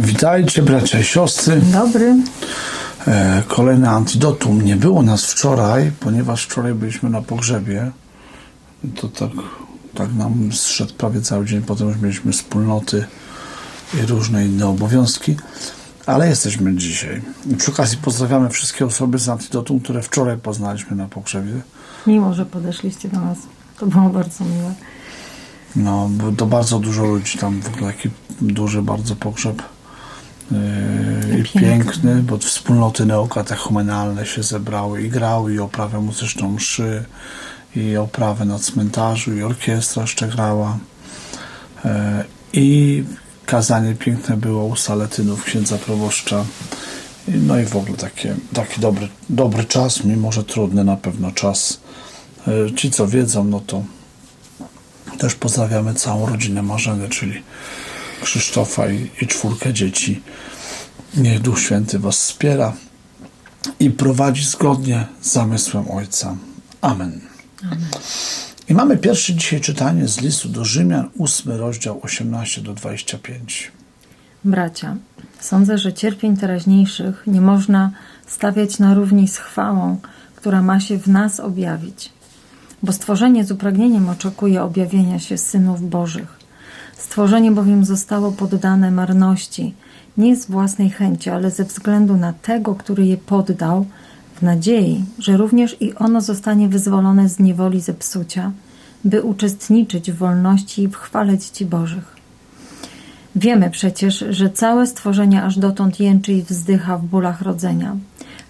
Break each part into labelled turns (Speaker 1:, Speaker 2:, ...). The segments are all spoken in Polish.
Speaker 1: Witajcie bracia i siostry.
Speaker 2: Dobry.
Speaker 1: E, Kolejne antidotum. Nie było nas wczoraj, ponieważ wczoraj byliśmy na pogrzebie. To tak, tak nam zszedł prawie cały dzień. Potem już mieliśmy wspólnoty i różne inne obowiązki. Ale jesteśmy dzisiaj. I przy okazji pozdrawiamy wszystkie osoby z antidotum, które wczoraj poznaliśmy na pogrzebie.
Speaker 2: Mimo, że podeszliście do nas, to było bardzo miłe.
Speaker 1: No, to bardzo dużo ludzi tam, w ogóle taki duży bardzo pogrzeb. Yy, I
Speaker 2: Piękny.
Speaker 1: bo wspólnoty neokatechumenalne się zebrały i grały, i oprawę muzyczną mszy, i oprawę na cmentarzu, i orkiestra jeszcze grała. Yy, I kazanie piękne było u Saletynów, księdza proboszcza. No i w ogóle takie, taki dobry, dobry czas, mimo że trudny na pewno czas. Yy, Ci, co wiedzą, no to też pozdrawiamy całą rodzinę Marzeny, czyli Krzysztofa i, i czwórkę dzieci. Niech Duch Święty Was wspiera i prowadzi zgodnie z zamysłem Ojca. Amen. I mamy pierwsze dzisiaj czytanie z listu do Rzymian, 8 rozdział 18 do 25.
Speaker 2: Bracia, sądzę, że cierpień teraźniejszych nie można stawiać na równi z chwałą, która ma się w nas objawić. Bo stworzenie z upragnieniem oczekuje objawienia się synów Bożych. Stworzenie bowiem zostało poddane marności, nie z własnej chęci, ale ze względu na tego, który je poddał, w nadziei, że również i ono zostanie wyzwolone z niewoli zepsucia, by uczestniczyć w wolności i w chwale dzieci Bożych. Wiemy przecież, że całe stworzenie aż dotąd jęczy i wzdycha w bólach rodzenia.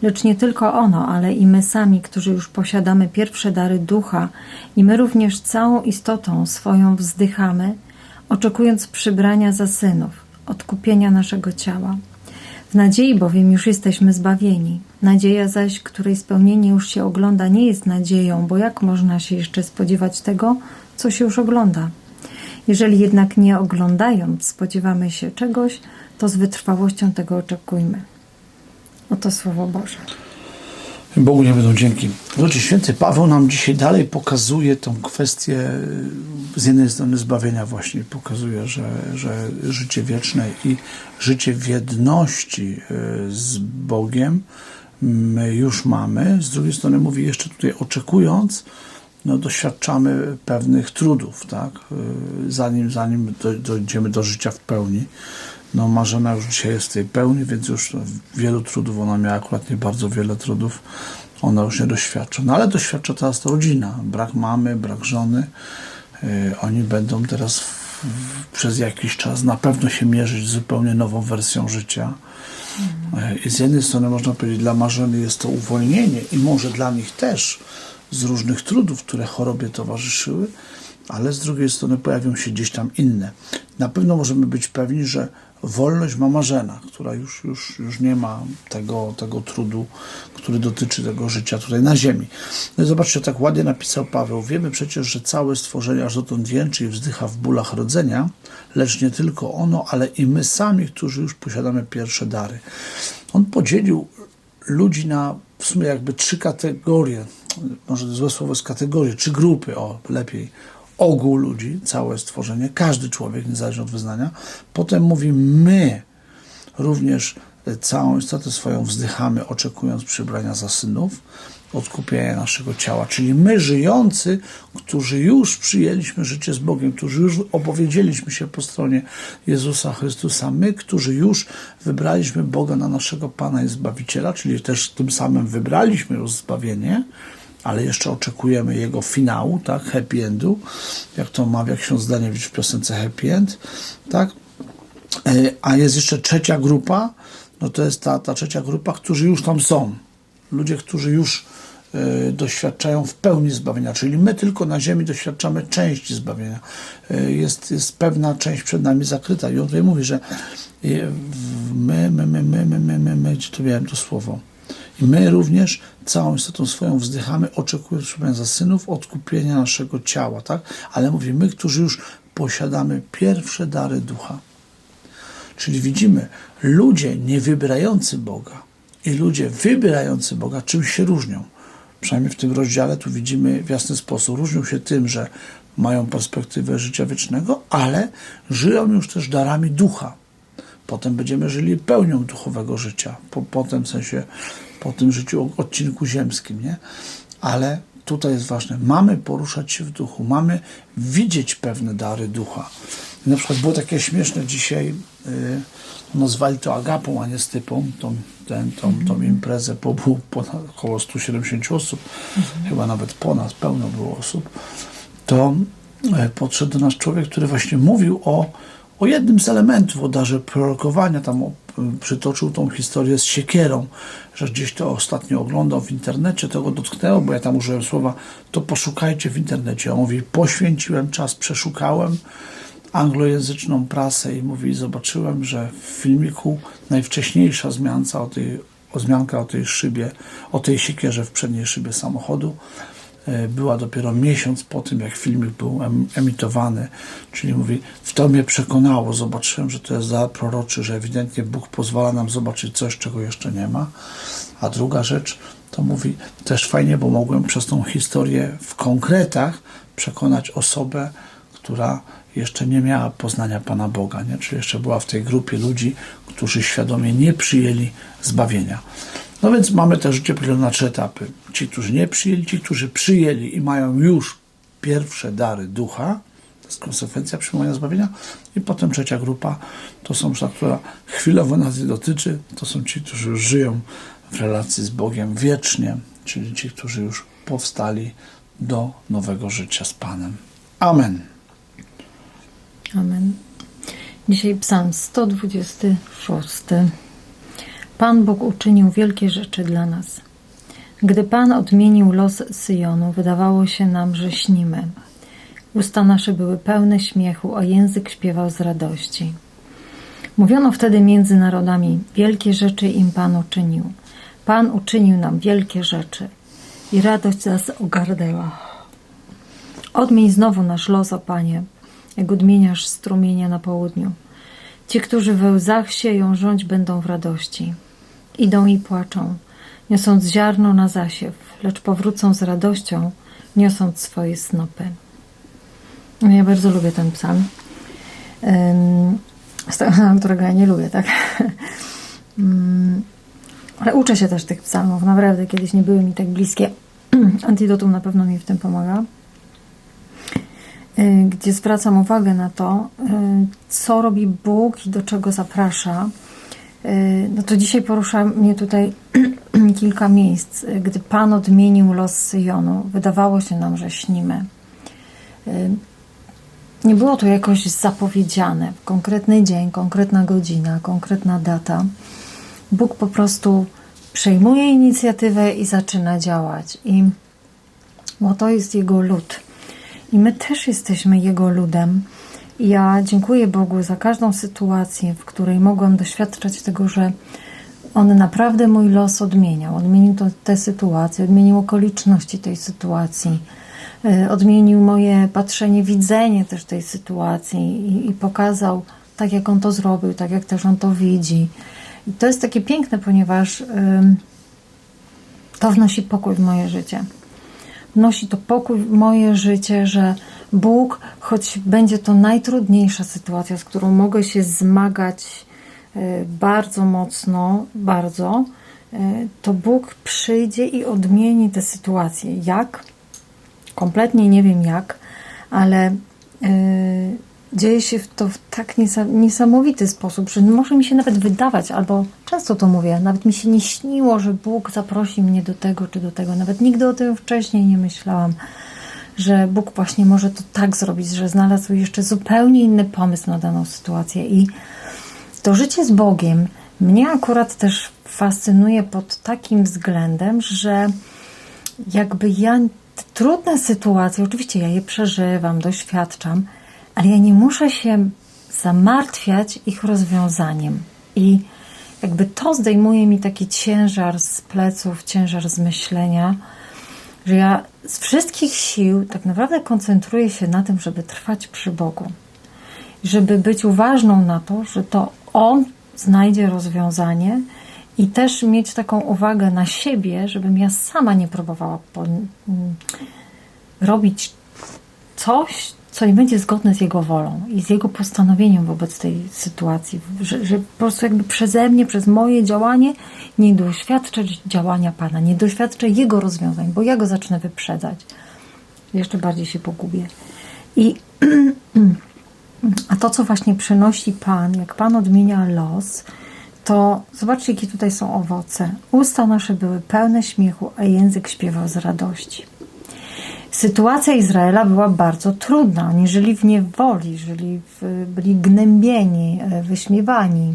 Speaker 2: Lecz nie tylko ono, ale i my sami, którzy już posiadamy pierwsze dary ducha, i my również całą istotą swoją wzdychamy, oczekując przybrania za synów, odkupienia naszego ciała. W nadziei bowiem już jesteśmy zbawieni. Nadzieja zaś, której spełnienie już się ogląda, nie jest nadzieją, bo jak można się jeszcze spodziewać tego, co się już ogląda? Jeżeli jednak nie oglądając spodziewamy się czegoś, to z wytrwałością tego oczekujmy. Oto Słowo Boże.
Speaker 1: Bogu nie będą dzięki. Ludzie, święty Paweł nam dzisiaj dalej pokazuje tą kwestię z jednej strony zbawienia właśnie, pokazuje, że, że życie wieczne i życie w jedności y, z Bogiem my już mamy. Z drugiej strony mówi jeszcze tutaj oczekując, no doświadczamy pewnych trudów, tak? Y, Zanim, zanim do, dojdziemy do życia w pełni. No Marzena już dzisiaj jest w tej pełni, więc już wielu trudów, ona miała akurat nie bardzo wiele trudów, ona już nie doświadcza. No ale doświadcza teraz to rodzina, brak mamy, brak żony. Yy, oni będą teraz w, w, przez jakiś czas na pewno się mierzyć z zupełnie nową wersją życia. Yy, I z jednej strony można powiedzieć, dla Marzeny jest to uwolnienie i może dla nich też z różnych trudów, które chorobie towarzyszyły, ale z drugiej strony pojawią się gdzieś tam inne. Na pewno możemy być pewni, że wolność ma Marzena, która już, już, już nie ma tego, tego trudu, który dotyczy tego życia tutaj na ziemi. No i zobaczcie, tak ładnie napisał Paweł. Wiemy przecież, że całe stworzenie aż dotąd jęczy i wzdycha w bólach rodzenia, lecz nie tylko ono, ale i my sami, którzy już posiadamy pierwsze dary. On podzielił ludzi na w sumie jakby trzy kategorie, może złe słowo jest kategorie, trzy grupy, o lepiej, ogół ludzi, całe stworzenie, każdy człowiek, niezależnie od wyznania. Potem mówi my, również całą istotę swoją wzdychamy, oczekując przybrania za synów, odkupienia naszego ciała. Czyli my żyjący, którzy już przyjęliśmy życie z Bogiem, którzy już opowiedzieliśmy się po stronie Jezusa Chrystusa, my, którzy już wybraliśmy Boga na naszego Pana i Zbawiciela, czyli też tym samym wybraliśmy już zbawienie, ale jeszcze oczekujemy jego finału, tak, happy endu, jak to mawia ksiądz Daniewicz w piosence Happy End, tak, E, a jest jeszcze trzecia grupa, no to jest ta, ta trzecia grupa, którzy już tam są. Ludzie, którzy już e, doświadczają w pełni zbawienia, czyli my tylko na ziemi doświadczamy części zbawienia. E, jest, jest pewna część przed nami zakryta. I on tutaj mówi, że my, my, my, my, my, my, my, my, gdzie to miałem to słowo, i my również całą istotą swoją wzdychamy, oczekując za synów odkupienia naszego ciała, tak? Ale mówi, my, którzy już posiadamy pierwsze dary ducha. Czyli widzimy, ludzie niewybierający Boga i ludzie wybierający Boga czymś się różnią. Przynajmniej w tym rozdziale tu widzimy w jasny sposób. Różnią się tym, że mają perspektywę życia wiecznego, ale żyją już też darami ducha. Potem będziemy żyli pełnią duchowego życia, po, po tym sensie, po tym życiu odcinku ziemskim, nie? Ale tutaj jest ważne, mamy poruszać się w duchu, mamy widzieć pewne dary ducha. Na przykład było takie śmieszne dzisiaj, yy, nazwali to agapą, a nie stypą, tą, ten, tą, tą imprezę, bo było ponad około 170 osób, chyba nawet ponad, pełno było osób, to e, podszedł do nas człowiek, który właśnie mówił o, o jednym z elementów, o darze prorokowania, tam o, przytoczył tą historię z siekierą, że gdzieś to ostatnio oglądał w internecie, to go dotknęło, bo ja tam użyłem słowa, to poszukajcie w internecie. On mówi, poświęciłem czas, przeszukałem anglojęzyczną prasę i mówi, zobaczyłem, że w filmiku najwcześniejsza zmianka o tej, o zmianka o tej szybie, o tej siekierze w przedniej szybie samochodu była dopiero miesiąc po tym, jak filmik był em, emitowany. Czyli mówi, w to mnie przekonało, zobaczyłem, że to jest dar proroczy, że ewidentnie Bóg pozwala nam zobaczyć coś, czego jeszcze nie ma. A druga rzecz, to mówi też fajnie, bo mogłem przez tą historię w konkretach przekonać osobę, która jeszcze nie miała poznania Pana Boga, nie? czyli jeszcze była w tej grupie ludzi, którzy świadomie nie przyjęli zbawienia. No więc mamy te życie podzielone na trzy etapy. Ci, którzy nie przyjęli, ci, którzy przyjęli i mają już pierwsze dary ducha, to jest konsekwencja przyjmowania zbawienia, i potem trzecia grupa, to są ta, która chwilowo nas nie dotyczy, to są ci, którzy już żyją w relacji z Bogiem wiecznie, czyli ci, którzy już powstali do nowego życia z Panem. Amen.
Speaker 2: Amen. Dzisiaj psalm 126. Pan Bóg uczynił wielkie rzeczy dla nas. Gdy Pan odmienił los Syjonu, wydawało się nam, że śnimy. Usta nasze były pełne śmiechu, a język śpiewał z radości. Mówiono wtedy między narodami: Wielkie rzeczy im Pan uczynił. Pan uczynił nam wielkie rzeczy i radość nas ogarnęła. Odmień znowu nasz los, o Panie, jak odmieniasz strumienia na południu. Ci, którzy we łzach sieją, rządź będą w radości. Idą i płaczą, niosąc ziarno na zasiew, lecz powrócą z radością, niosąc swoje snopy. No, Ja bardzo lubię ten psalm, tego, którego ja nie lubię, tak? Ym, Ale uczę się też tych psalmów, naprawdę, kiedyś nie były mi tak bliskie. Antidotum na pewno mi w tym pomaga y, gdzie zwracam uwagę na to, y, co robi Bóg i do czego zaprasza. Y, No to dzisiaj porusza mnie tutaj kilka miejsc. Y, Gdy Pan odmienił los Syjonu, wydawało się nam, że śnimy. Y, Nie było to jakoś zapowiedziane konkretny dzień, konkretna godzina, konkretna data. Bóg po prostu przejmuje inicjatywę i zaczyna działać. I bo to jest Jego lud. I my też jesteśmy Jego ludem. Ja dziękuję Bogu za każdą sytuację, w której mogłam doświadczać tego, że On naprawdę mój los odmieniał. Odmienił tę sytuację, odmienił okoliczności tej sytuacji, y, odmienił moje patrzenie, widzenie też tej sytuacji i, i pokazał tak, jak On to zrobił, tak, jak też On to widzi. I to jest takie piękne, ponieważ ym, to wnosi pokój w moje życie wnosi to pokój w moje życie, że Bóg, choć będzie to najtrudniejsza sytuacja, z którą mogę się zmagać e, bardzo mocno, bardzo, e, to Bóg przyjdzie i odmieni tę sytuację. Jak? Kompletnie nie wiem jak, ale e, dzieje się to w tak niesa- niesamowity sposób, że może mi się nawet wydawać, albo często to mówię, nawet mi się nie śniło, że Bóg zaprosi mnie do tego czy do tego. Nawet nigdy o tym wcześniej nie myślałam, że Bóg właśnie może to tak zrobić, że znalazł jeszcze zupełnie inny pomysł na daną sytuację. I to życie z Bogiem mnie akurat też fascynuje pod takim względem, że jakby ja trudne sytuacje, oczywiście ja je przeżywam, doświadczam, ale ja nie muszę się zamartwiać ich rozwiązaniem. I jakby to zdejmuje mi taki ciężar z pleców, ciężar z myślenia, że ja z wszystkich sił tak naprawdę koncentruję się na tym, żeby trwać przy Bogu. Żeby być uważną na to, że to On znajdzie rozwiązanie i też mieć taką uwagę na siebie, żebym ja sama nie próbowała po, mm, robić coś, co nie będzie zgodne z Jego wolą i z Jego postanowieniem wobec tej sytuacji. Że, że po prostu jakby przeze mnie, przez moje działanie nie doświadczę działania Pana, nie doświadczę Jego rozwiązań, bo ja Go zacznę wyprzedzać. Jeszcze bardziej się pogubię. I a to, co właśnie przynosi Pan, jak Pan odmienia los, to zobaczcie, jakie tutaj są owoce. Usta nasze były pełne śmiechu, a język śpiewał z radości. Sytuacja Izraela była bardzo trudna. Oni żyli w niewoli, żyli w, byli gnębieni, e, wyśmiewani,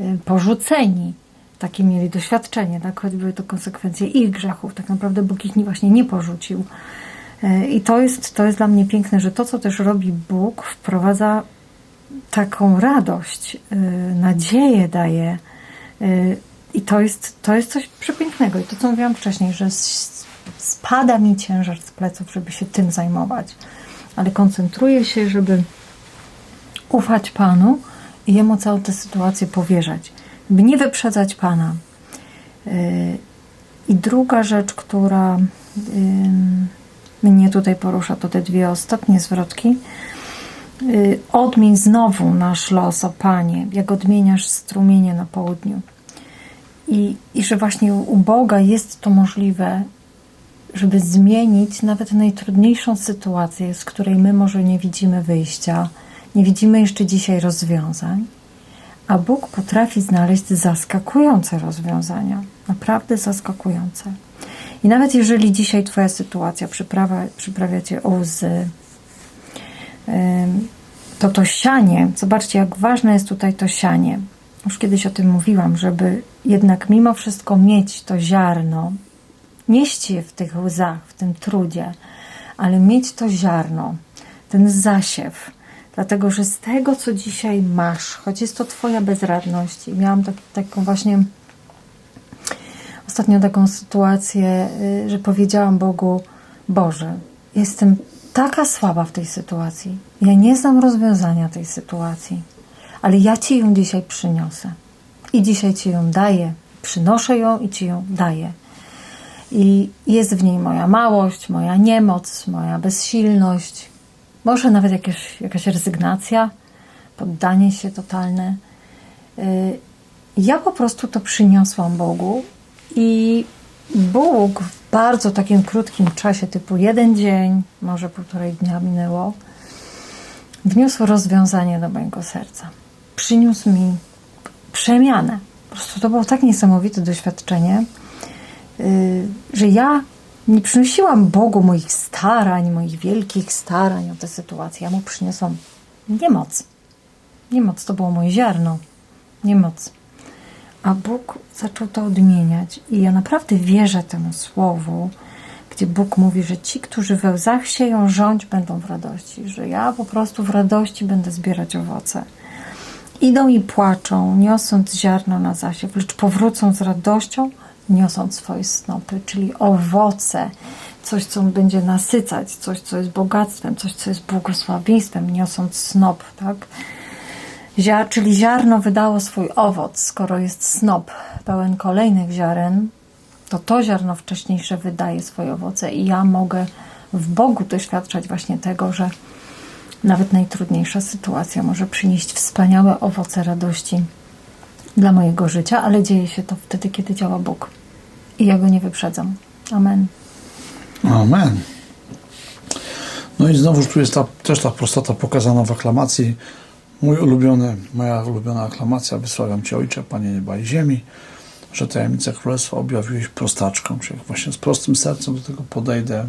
Speaker 2: e, porzuceni. Takie mieli doświadczenie, tak? choć były to konsekwencje ich grzechów. Tak naprawdę Bóg ich nie- właśnie nie porzucił. E, I to jest, to jest dla mnie piękne, że to, co też robi Bóg, wprowadza taką radość, nadzieję daje. I to jest, to jest coś przepięknego. I to, co mówiłam wcześniej, że spada mi ciężar z pleców, żeby się tym zajmować. Ale koncentruję się, żeby ufać Panu i Jemu całą tę sytuację powierzać. By nie wyprzedzać Pana. Y, I druga rzecz, która ym, mnie tutaj porusza, to te dwie ostatnie zwrotki. Y, Odmień znowu nasz los, o Panie, jak odmieniasz strumienie na południu. I, I że właśnie u Boga jest to możliwe, żeby zmienić nawet najtrudniejszą sytuację, z której my może nie widzimy wyjścia, nie widzimy jeszcze dzisiaj rozwiązań, a Bóg potrafi znaleźć zaskakujące rozwiązania, naprawdę zaskakujące. I nawet jeżeli dzisiaj Twoja sytuacja przyprawia, przyprawia Cię o łzy, to to sianie, zobaczcie, jak ważne jest tutaj to sianie. Już kiedyś o tym mówiłam, żeby jednak mimo wszystko mieć to ziarno, nieść je w tych łzach, w tym trudzie, ale mieć to ziarno, ten zasiew. Dlatego, że z tego, co dzisiaj masz, choć jest to Twoja bezradność, i miałam tak, taką właśnie ostatnio taką sytuację, y, że powiedziałam Bogu: Boże, jestem taka słaba w tej sytuacji. Ja nie znam rozwiązania tej sytuacji, ale ja Ci ją dzisiaj przyniosę. I dzisiaj Ci ją daję. Przynoszę ją i Ci ją daję. I jest w niej moja małość, moja niemoc, moja bezsilność, może nawet jakieś, jakaś rezygnacja, poddanie się totalne. Y, Ja po prostu to przyniosłam Bogu i Bóg w bardzo takim krótkim czasie, typu jeden dzień, może półtorej dnia minęło, wniósł rozwiązanie do mojego serca. Przyniósł mi przemianę. Po prostu to było tak niesamowite doświadczenie, że ja nie przynosiłam Bogu moich starań, moich wielkich starań o tę sytuację. Ja mu przyniosłam niemoc. Niemoc to było moje ziarno. Niemoc. A Bóg zaczął to odmieniać. I ja naprawdę wierzę temu słowu, gdzie Bóg mówi, że ci, którzy we łzach sieją, rządź będą w radości. Że ja po prostu w radości będę zbierać owoce. Idą i płaczą, niosąc ziarno na zasiew, lecz powrócą z radością, niosąc swoje snopy, czyli owoce, coś, co będzie nasycać, coś, co jest bogactwem, coś, co jest błogosławieństwem, niosąc snop, tak? Zia, czyli ziarno wydało swój owoc. Skoro jest snop pełen kolejnych ziaren, to to ziarno wcześniejsze wydaje swoje owoce i ja mogę w Bogu doświadczać właśnie tego, że nawet najtrudniejsza sytuacja może przynieść wspaniałe owoce radości dla mojego życia, ale dzieje się to wtedy, kiedy działa Bóg. I ja go nie wyprzedzam. Amen.
Speaker 1: Amen. No i znowuż tu jest ta, też ta prostota pokazana w aklamacji. Mój ulubiony, moja ulubiona aklamacja, wysławiam Cię Ojcze, Panie nieba i ziemi, że tajemnicę Królestwa objawiłeś prostaczką, czyli właśnie z prostym sercem do tego podejdę,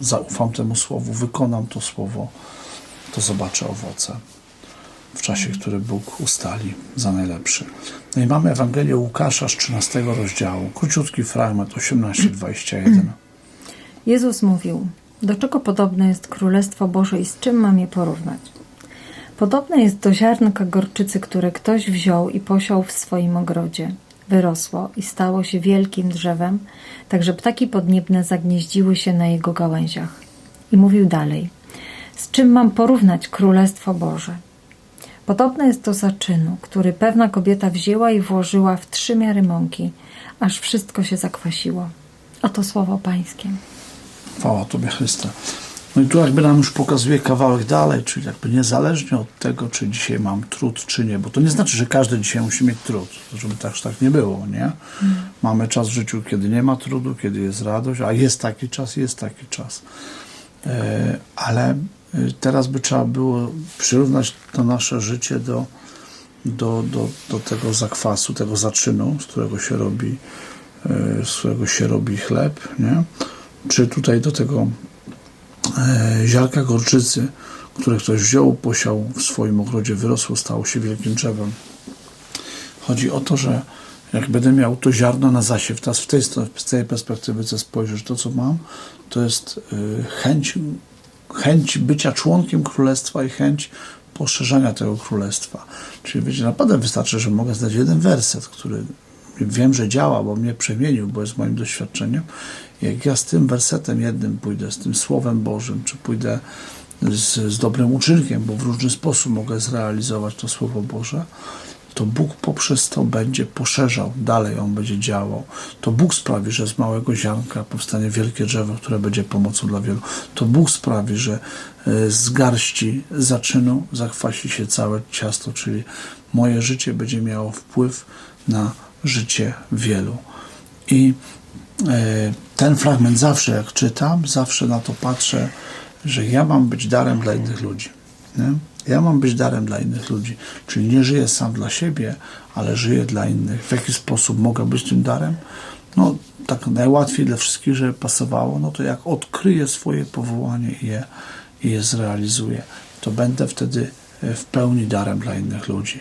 Speaker 1: zaufam temu Słowu, wykonam to Słowo, to zobaczę owoce w czasie, który Bóg ustali za najlepszy. No i mamy Ewangelię Łukasza z 13 rozdziału, króciutki fragment 18-21.
Speaker 2: Jezus mówił: Do czego podobne jest Królestwo Boże i z czym mam je porównać? Podobne jest do ziarnka gorczycy, które ktoś wziął i posiał w swoim ogrodzie. Wyrosło i stało się wielkim drzewem, tak że ptaki podniebne zagnieździły się na jego gałęziach. I mówił dalej: Z czym mam porównać Królestwo Boże? Podobne jest do zaczynu, który pewna kobieta wzięła i włożyła w trzy miary mąki, aż wszystko się zakwasiło. Oto słowo Pańskie.
Speaker 1: Chwała Tobie, Chryste. No i tu jakby nam już pokazuje kawałek dalej, czyli jakby niezależnie od tego, czy dzisiaj mam trud, czy nie, bo to nie znaczy, że każdy dzisiaj musi mieć trud, żeby tak, tak nie było, nie? Mamy czas w życiu, kiedy nie ma trudu, kiedy jest radość, a jest taki czas, jest taki czas. E, ale teraz by trzeba było przyrównać to nasze życie do, do, do, do tego zakwasu, tego zaczynu, z którego się robi, e, z którego się robi chleb, nie? Czy tutaj do tego e, ziarka gorczycy, które ktoś wziął, posiał w swoim ogrodzie, wyrosło, stało się wielkim drzewem. Chodzi o to, że jak będę miał to ziarno na zasiew, teraz w tej, z tej perspektywy chcę spojrzeć, to co mam, to jest y, chęć, chęć bycia członkiem królestwa i chęć poszerzania tego królestwa. Czyli wiecie, naprawdę wystarczy, że mogę zdać jeden werset, który wiem, że działa, bo mnie przemienił, bo jest moim doświadczeniem. Jak ja z tym wersetem jednym pójdę, z tym Słowem Bożym, czy pójdę z, z dobrym uczynkiem, bo w różny sposób mogę zrealizować to Słowo Boże, to Bóg poprzez to będzie poszerzał, dalej On będzie działał. To Bóg sprawi, że z małego ziarnka powstanie wielkie drzewo, które będzie pomocą dla wielu. To Bóg sprawi, że e, z garści zaczynu zachwasi się całe ciasto, czyli moje życie będzie miało wpływ na życie wielu. I e, ten fragment zawsze jak czytam, zawsze na to patrzę, że ja mam być darem dla innych ludzi. Nie? Ja mam być darem dla innych ludzi. Czyli nie żyję sam dla siebie, ale żyję dla innych. W jaki sposób mogę być tym darem? No, tak najłatwiej dla wszystkich, żeby pasowało, no to jak odkryję swoje powołanie i je, i je zrealizuję, to będę wtedy e, w pełni darem dla innych ludzi.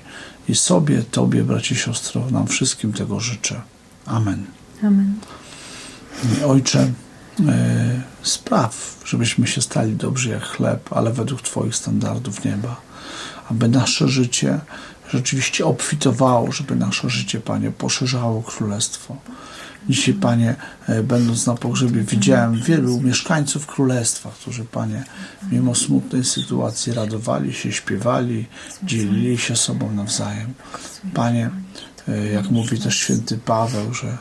Speaker 1: I sobie, Tobie, bracie siostro, nam wszystkim tego życzę. Amen.
Speaker 2: Amen.
Speaker 1: Ojcze, e, spraw, żebyśmy się stali dobrzy jak chleb, ale według Twoich standardów nieba. Aby nasze życie rzeczywiście obfitowało, żeby nasze życie, Panie, poszerzało królestwo. Dzisiaj, Panie, e, będąc na pogrzebie, widziałem wielu mieszkańców królestwa, którzy, Panie, mimo smutnej sytuacji radowali się, śpiewali, dzielili się sobą nawzajem. Panie, e, jak mówi też święty Paweł, że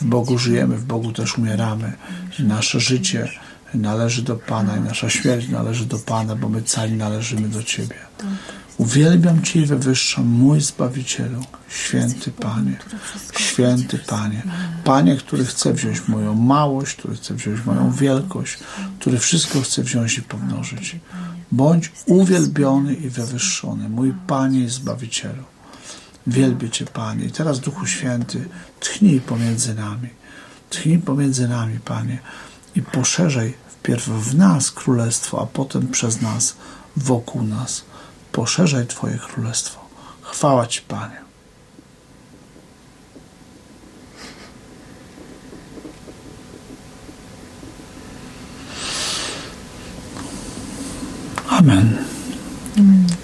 Speaker 1: w Bogu żyjemy, w Bogu też umieramy. Nasze życie należy do Pana i nasza śmierć należy do Pana, bo my cali należymy do Ciebie. Uwielbiam Cię i wywyższam, mój Zbawicielu, święty Panie, święty Panie, Panie, który chce wziąć moją małość, który chce wziąć moją wielkość, który wszystko chce wziąć i pomnożyć. Bądź uwielbiony i wywyższony, mój Panie i Zbawicielu. Wielbię Cię, Panie. I teraz, Duchu Święty, tchnij pomiędzy nami. Tchnij pomiędzy nami, Panie. I poszerzaj wpierw w nas królestwo, a potem przez nas, wokół nas. Poszerzaj Twoje królestwo. Chwała Ci, Panie. Amen.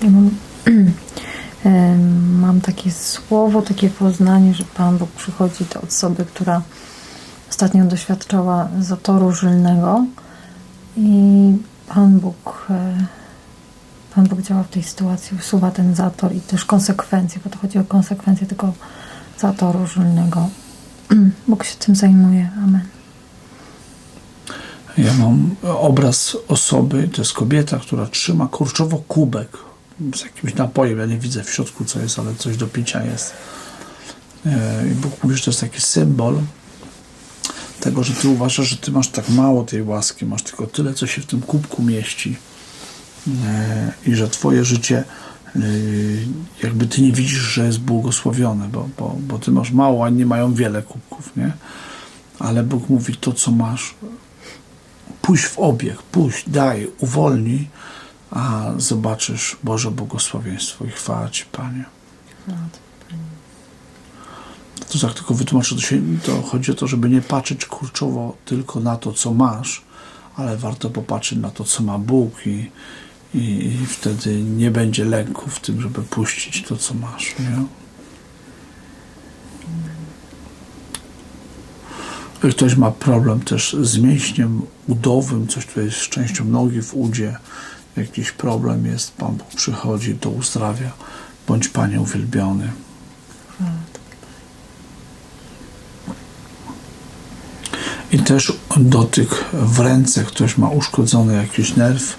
Speaker 2: Ja mam, mam takie słowo, takie poznanie, że Pan Bóg przychodzi do osoby, która ostatnio doświadczała zatoru żylnego i Pan Bóg, e, Pan Bóg działa w tej sytuacji, usuwa ten zator i też konsekwencje, bo to chodzi o konsekwencje tego zatoru żylnego. Bóg się tym zajmuje. Amen.
Speaker 1: Ja mam obraz osoby, to jest kobieta, która trzyma kurczowo kubek z jakimś napojem. Ja nie widzę w środku co jest, ale coś do picia jest. E, I Bóg mówi, że to jest taki symbol tego, że ty uważasz, że ty masz tak mało tej łaski, masz tylko tyle, co się w tym kubku mieści. E, I że twoje życie e, jakby ty nie widzisz, że jest błogosławione, bo, bo, bo ty masz mało, a inni mają wiele kubków, nie? Ale Bóg mówi, to co masz, pójść w obieg, pójść, daj, uwolnij, a zobaczysz Boże błogosławieństwo i chwała Ci, Panie. To tak tylko wytłumaczę, to, się, to chodzi o to, żeby nie patrzeć kurczowo tylko na to, co masz, ale warto popatrzeć na to, co ma Bóg i, i, i wtedy nie będzie lęku w tym, żeby puścić to, co masz. Nie? Ktoś ma problem też z mięśniem udowym, coś tutaj z częścią nogi w udzie, jakiś problem jest, Pan Bóg przychodzi, to uzdrawia. Bądź Panie uwielbiony. I też dotyk w ręce. Ktoś ma uszkodzony jakiś nerw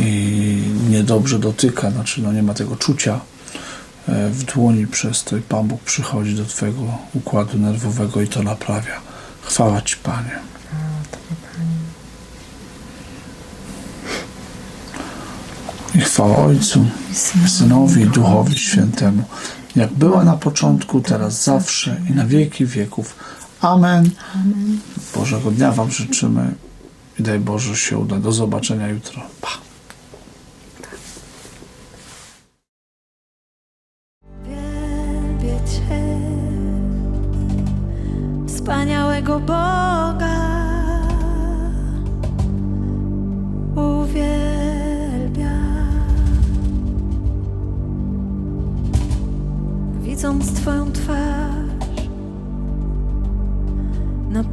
Speaker 1: i niedobrze dotyka, znaczy no nie ma tego czucia e, w dłoni przez to i Pan Bóg przychodzi do Twojego układu nerwowego i to naprawia. Chwała Ci, Panie. I chwała Ojcu, Synowi Duchowi Świętemu, jak była na początku, teraz zawsze i na wieki wieków. Amen. Bożego dnia Wam życzymy i daj Boże się uda. Do zobaczenia jutro. Pa.
Speaker 2: Wspaniałego Boga. Uwielbiam. Widząc Twoją twarz,